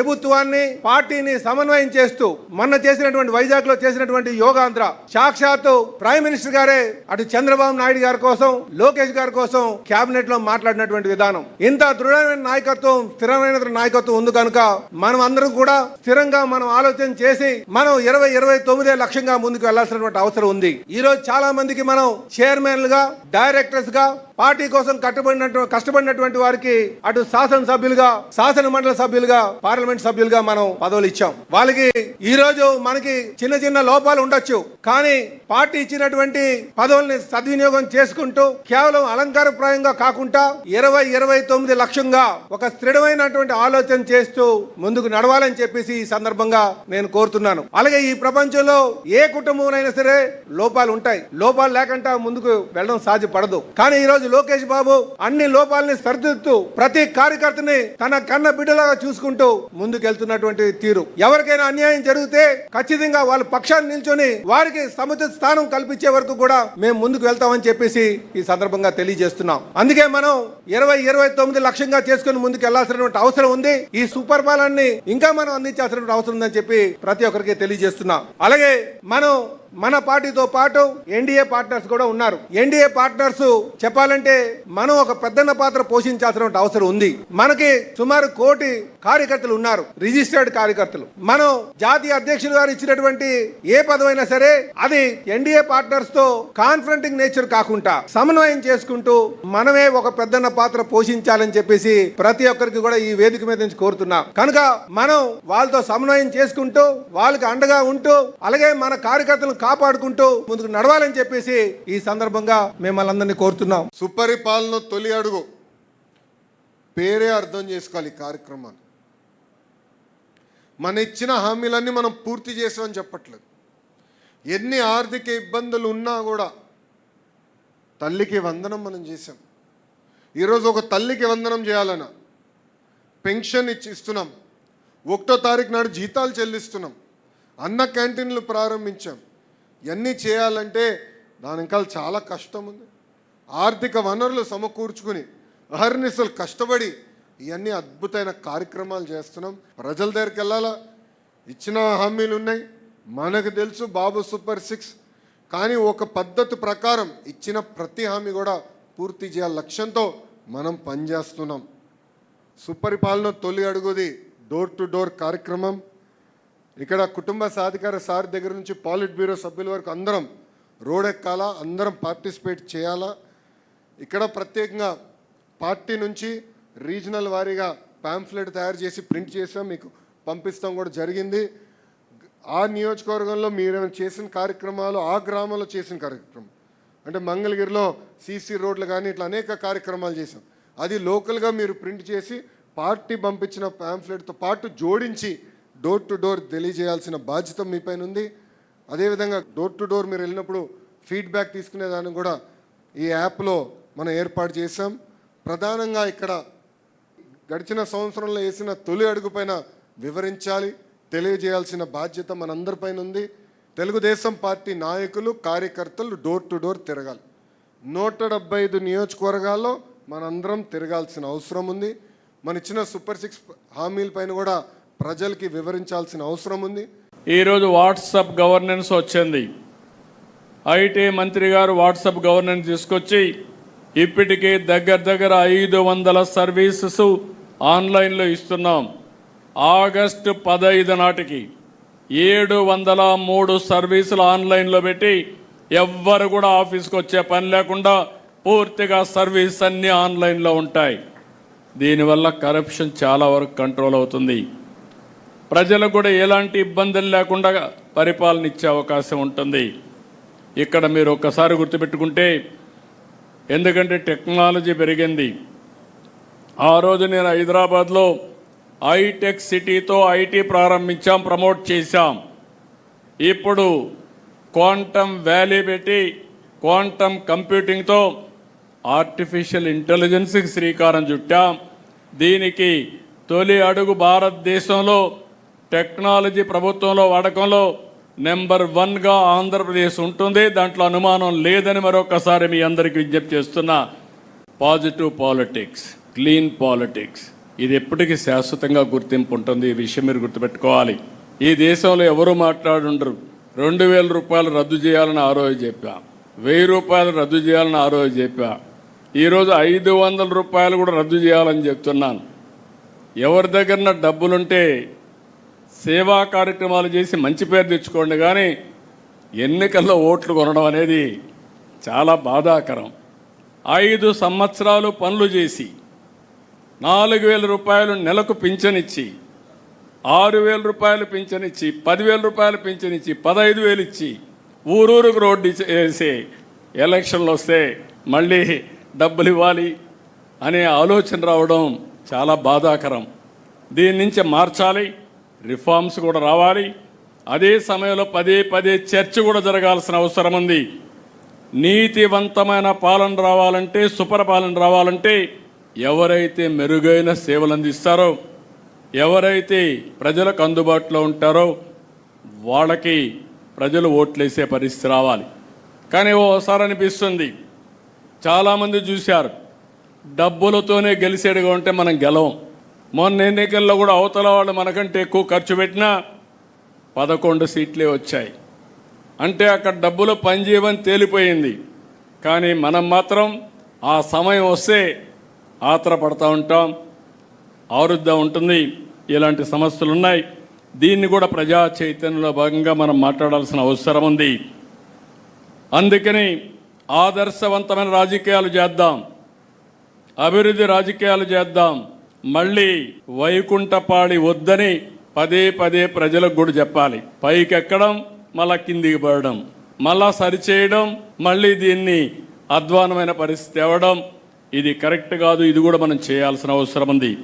ప్రభుత్వాన్ని పార్టీని సమన్వయం చేస్తూ మొన్న చేసినటువంటి వైజాగ్లో చేసినటువంటి యోగాంధ్ర సాక్షాత్తు ప్రైమ్ మినిస్టర్ గారే అటు చంద్రబాబు నాయుడు గారి కోసం లోకేష్ గారి కోసం కేబినెట్లో మాట్లాడినటువంటి విధానం. ఇంత దృఢమైన నాయకత్వం స్థిరమైన నాయకత్వం ఉంది కనుక మనం అందరం కూడా స్థిరంగా మనం ఆలోచన చేసి మనం ఇరవై ఇరవై తొమ్మిదే లక్ష్యంగా ముందుకు వెళ్ళాల్సినటువంటి అవసరం ఉంది. ఈ రోజు చాలా మందికి మనం చైర్మన్లుగా డైరెక్టర్స్గా పార్టీ కోసం కట్టుబడిన కష్టపడినటువంటి వారికి అటు శాసనసభ్యులుగా శాసన మండలి సభ్యులుగా పార్లమెంట్ సభ్యులుగా మనం పదవులు ఇచ్చాం. వాళ్ళకి ఈ రోజు మనకి చిన్న చిన్న లోపాలు ఉండొచ్చు. కానీ పార్టీ ఇచ్చినటువంటి పదవుల్ని సద్వినియోగం చేసుకుంటూ కేవలం అలంకారప్రాయంగా కాకుండా ఇరవై ఇరవై తొమ్మిది లక్ష్యంగా ఒక స్థిరమైనటువంటి ఆలోచన చేస్తూ ముందుకు నడవాలని చెప్పేసి ఈ సందర్భంగా నేను కోరుతున్నాను. అలాగే ఈ ప్రపంచంలో ఏ కుటుంబంలో సరే లోపాలు ఉంటాయి. లోపాలు లేకుండా ముందుకు వెళ్ళడం సాధ్యపడదు. కానీ ఈ రోజు లోకేష్ బాబు అన్ని లోపాలని సరిదిద్దుతూ ప్రతి కార్యకర్తని తన కన్న బిడ్డలాగా చూసుకుంటూ ముందుకెళ్తున్నటువంటి తీరు. ఎవరికైనా అన్యాయం జరిగితే ఖచ్చితంగా వాళ్ళ పక్షాన్ని నిల్చొని వారికి సముచిత స్థానం కల్పించే వరకు కూడా మేము ముందుకు వెళ్తామని చెప్పేసి ఈ సందర్భంగా తెలియజేస్తున్నాం. అందుకే మనం ఇరవై ఇరవై తొమ్మిది లక్ష్యంగా చేసుకుని ముందుకు వెళ్ళాల్సినటువంటి అవసరం ఉంది. ఈ సుపరిపాలనని ఇంకా మనం అందించాల్సినటువంటి అవసరం ఉందని చెప్పి ప్రతి ఒక్కరికి తెలియజేస్తున్నాం. అలాగే మనం మన పార్టీతో పాటు ఎన్డీఏ పార్ట్నర్స్ కూడా ఉన్నారు. ఎన్డీఏ పార్ట్నర్స్ చెప్పాలంటే మనం ఒక పెద్దన్న పాత్ర పోషించాల్సిన అవసరం ఉంది. మనకి సుమారు కోటి కార్యకర్తలు ఉన్నారు. రిజిస్టర్డ్ కార్యకర్తలు. మనం జాతీయ అధ్యక్షులు గారు ఇచ్చినటువంటి ఏ పదవైనా సరే అది ఎన్డీఏ పార్ట్నర్స్తో కాన్ఫరెంటింగ్ నేచర్ కాకుండా సమన్వయం చేసుకుంటూ మనమే ఒక పెద్దన్న పాత్ర పోషించాలని చెప్పేసి ప్రతి ఒక్కరికి కూడా ఈ వేదిక మీద నుంచి కోరుతున్నాం. కనుక మనం వాళ్ళతో సమన్వయం చేసుకుంటూ వాళ్ళకి అండగా ఉంటూ అలాగే మన కార్యకర్తలు కాపాడుకుంటూ ముందుకు నడవాలని చెప్పేసి ఈ సందర్భంగా మిమ్మల్ని అందరినీ కోరుతున్నాం. సుపరిపాలన తొలి అడుగు. పేరే అర్థం చేసుకోవాలి ఈ కార్యక్రమాన్ని మన ఇచ్చిన హామీలన్నీ మనం పూర్తి చేసామని చెప్పట్లేదు. ఎన్ని ఆర్థిక ఇబ్బందులు ఉన్నా కూడా తల్లికి వందనం మనం చేసాం ఈరోజు ఒక తల్లికి వందనం చేయాలన్న పెన్షన్ ఇచ్చి ఇస్తున్నాం. ఒకటో తారీఖు నాడు జీతాలు చెల్లిస్తున్నాం. అన్న క్యాంటీన్లు ప్రారంభించాం. ఇవన్నీ చేయాలంటే దాని ఇంకా చాలా కష్టం ఉంది ఆర్థిక వనరులు సమకూర్చుకుని అహర్నిశలు కష్టపడి ఇవన్నీ అద్భుతమైన కార్యక్రమాలు చేస్తున్నాం. ప్రజల దగ్గరికి వెళ్ళాలా. ఇచ్చిన హామీలు ఉన్నాయి. మనకు తెలుసు బాబు సూపర్ సిక్స్. కానీ ఒక పద్ధతి ప్రకారం ఇచ్చిన ప్రతి హామీ కూడా పూర్తి చేయాల లక్ష్యంతో మనం పనిచేస్తున్నాం. సుపరిపాలన తొలి అడుగుది డోర్ టు డోర్ కార్యక్రమం. ఇక్కడ కుటుంబ సాధికార సార్ దగ్గర నుంచి పాలిట్ బ్యూరో సభ్యుల వరకు అందరం రోడ్ ఎక్కాలా అందరం పార్టిసిపేట్ చేయాలా. ఇక్కడ ప్రత్యేకంగా పార్టీ నుంచి రీజనల్ వారీగా పాంఫ్లెట్ తయారు చేసి ప్రింట్ చేసాం మీకు పంపిస్తాం కూడా జరిగింది. ఆ నియోజకవర్గంలో మీరు చేసిన కార్యక్రమాలు ఆ గ్రామంలో చేసిన కార్యక్రమం అంటే మంగళగిరిలో సీసీ రోడ్లు కానీ ఇట్లా అనేక కార్యక్రమాలు చేసాం అది లోకల్గా మీరు ప్రింట్ చేసి పార్టీ పంపించిన ప్యాంఫ్లెట్తో పాటు జోడించి డోర్ టు డోర్ తెలియజేయాల్సిన బాధ్యత మీ పైన ఉంది. అదేవిధంగా డోర్ టు డోర్ మీరు వెళ్ళినప్పుడు ఫీడ్బ్యాక్ తీసుకునేదాన్ని కూడా ఈ యాప్లో మనం ఏర్పాటు చేసాం ప్రధానంగా ఇక్కడ గడిచిన సంవత్సరంలో వేసిన తొలి అడుగుపైన వివరించాలి తెలియజేయాల్సిన బాధ్యత మనందరిపైన ఉంది. తెలుగుదేశం పార్టీ నాయకులు కార్యకర్తలు డోర్ టు డోర్ తిరగాలి. నూట డెబ్బై ఐదు నియోజకవర్గాల్లో మనందరం తిరగాల్సిన అవసరం ఉంది. మన ఇచ్చిన సూపర్ సిక్స్ హామీల పైన కూడా ప్రజలకి వివరించాల్సిన అవసరం ఉంది. ఈరోజు వాట్సాప్ గవర్నెన్స్ వచ్చింది. ఐటీ మంత్రి గారు వాట్సాప్ గవర్నెన్స్ తీసుకొచ్చి ఇప్పటికే దగ్గర దగ్గర ఐదు వందల సర్వీసెస్ ఆన్లైన్లో ఇస్తున్నాం. ఆగస్టు పదహైదు నాటికి ఏడు వందల మూడు సర్వీసులు ఆన్లైన్లో పెట్టి ఎవ్వరు కూడా ఆఫీస్కి వచ్చే పని లేకుండా పూర్తిగా సర్వీస్ అన్నీ ఆన్లైన్లో ఉంటాయి. దీనివల్ల కరప్షన్ చాలా వరకు కంట్రోల్ అవుతుంది. ప్రజలకు కూడా ఎలాంటి ఇబ్బందులు లేకుండా పరిపాలన ఇచ్చే అవకాశం ఉంటుంది. ఇక్కడ మీరు ఒక్కసారి గుర్తుపెట్టుకుంటే ఎందుకంటే టెక్నాలజీ పెరిగింది. ఆ రోజు నేను హైదరాబాద్లో హైటెక్ సిటీతో ఐటీ ప్రారంభించాం ప్రమోట్ చేశాం. ఇప్పుడు క్వాంటమ్ వ్యాలీ పెట్టి క్వాంటమ్ కంప్యూటింగ్తో ఆర్టిఫిషియల్ ఇంటెలిజెన్స్కి శ్రీకారం చుట్టాం. దీనికి తొలి అడుగు భారతదేశంలో టెక్నాలజీ ప్రభుత్వంలో వాడకంలో నెంబర్ వన్గా ఆంధ్రప్రదేశ్ ఉంటుంది. దాంట్లో అనుమానం లేదని మరొకసారి మీ అందరికీ విజ్ఞప్తి చేస్తున్నా. Positive politics clean politics. ఇది ఎప్పటికీ శాశ్వతంగా గుర్తింపు ఉంటుంది. ఈ విషయం మీరు గుర్తుపెట్టుకోవాలి. ఈ దేశంలో ఎవరు మాట్లాడుండరు? రెండు వేల రూపాయలు రద్దు చేయాలని ఆ రోజు చెప్పా. వెయ్యి రూపాయలు రద్దు చేయాలని ఆ రోజు చెప్పా. ఈరోజు ఐదు వందల రూపాయలు కూడా రద్దు చేయాలని చెప్తున్నాను. ఎవరి దగ్గర డబ్బులుంటే సేవా కార్యక్రమాలు చేసి మంచి పేరు తెచ్చుకోండి కానీ ఎన్నికల్లో ఓట్లు కొనడం అనేది చాలా బాధాకరం. ఐదు సంవత్సరాలు పనులు చేసి నాలుగు వేల రూపాయలు నెలకు పింఛనిచ్చి ఆరు వేల రూపాయలు పింఛనిచ్చి పదివేల రూపాయలు పింఛనిచ్చి పదహైదు వేలు ఇచ్చి ఊరూరుకు రోడ్డు వేసి ఎలక్షన్లు వస్తే మళ్ళీ డబ్బులు ఇవ్వాలి అనే ఆలోచన రావడం చాలా బాధాకరం. దీని నుంచి మార్చాలి. రిఫార్మ్స్ కూడా రావాలి. అదే సమయంలో పదే పదే చర్చ కూడా జరగాల్సిన అవసరం ఉంది. నీతివంతమైన పాలన రావాలంటే సుపరిపాలన రావాలంటే ఎవరైతే మెరుగైన సేవలు అందిస్తారో ఎవరైతే ప్రజలకు అందుబాటులో ఉంటారో వాళ్ళకి ప్రజలు ఓట్లేసే పరిస్థితి రావాలి. కానీ ఓసారి అనిపిస్తుంది చాలామంది చూశారు డబ్బులతోనే గెలిచేడుగా ఉంటే మనం గెలవం. మొన్న ఎన్నికల్లో కూడా అవతల వాళ్ళు మనకంటే ఎక్కువ ఖర్చు పెట్టినా పదకొండు సీట్లే వచ్చాయి. అంటే అక్కడ డబ్బులు పనిచేయమని తేలిపోయింది. కానీ మనం మాత్రం ఆ సమయం వస్తే ఆత్రపడతా ఉంటాం ఆరుద్దా ఉంటుంది. ఇలాంటి సమస్యలు ఉన్నాయి దీన్ని కూడా ప్రజా చైతన్యంలో భాగంగా మనం మాట్లాడాల్సిన అవసరం ఉంది. అందుకని ఆదర్శవంతమైన రాజకీయాలు చేద్దాం. అభివృద్ధి రాజకీయాలు చేద్దాం. మళ్ళీ వైకుంఠపాడి వద్దని పదే పదే ప్రజలకు కూడా చెప్పాలి. పైకి ఎక్కడం మళ్ళా కిందికి పడడం మళ్ళా సరిచేయడం మళ్ళీ దీన్ని అధ్వానమైన పరిస్థితి తేవడం ఇది కరెక్ట్ కాదు ఇది కూడా మనం చేయాల్సిన అవసరం ఉంది.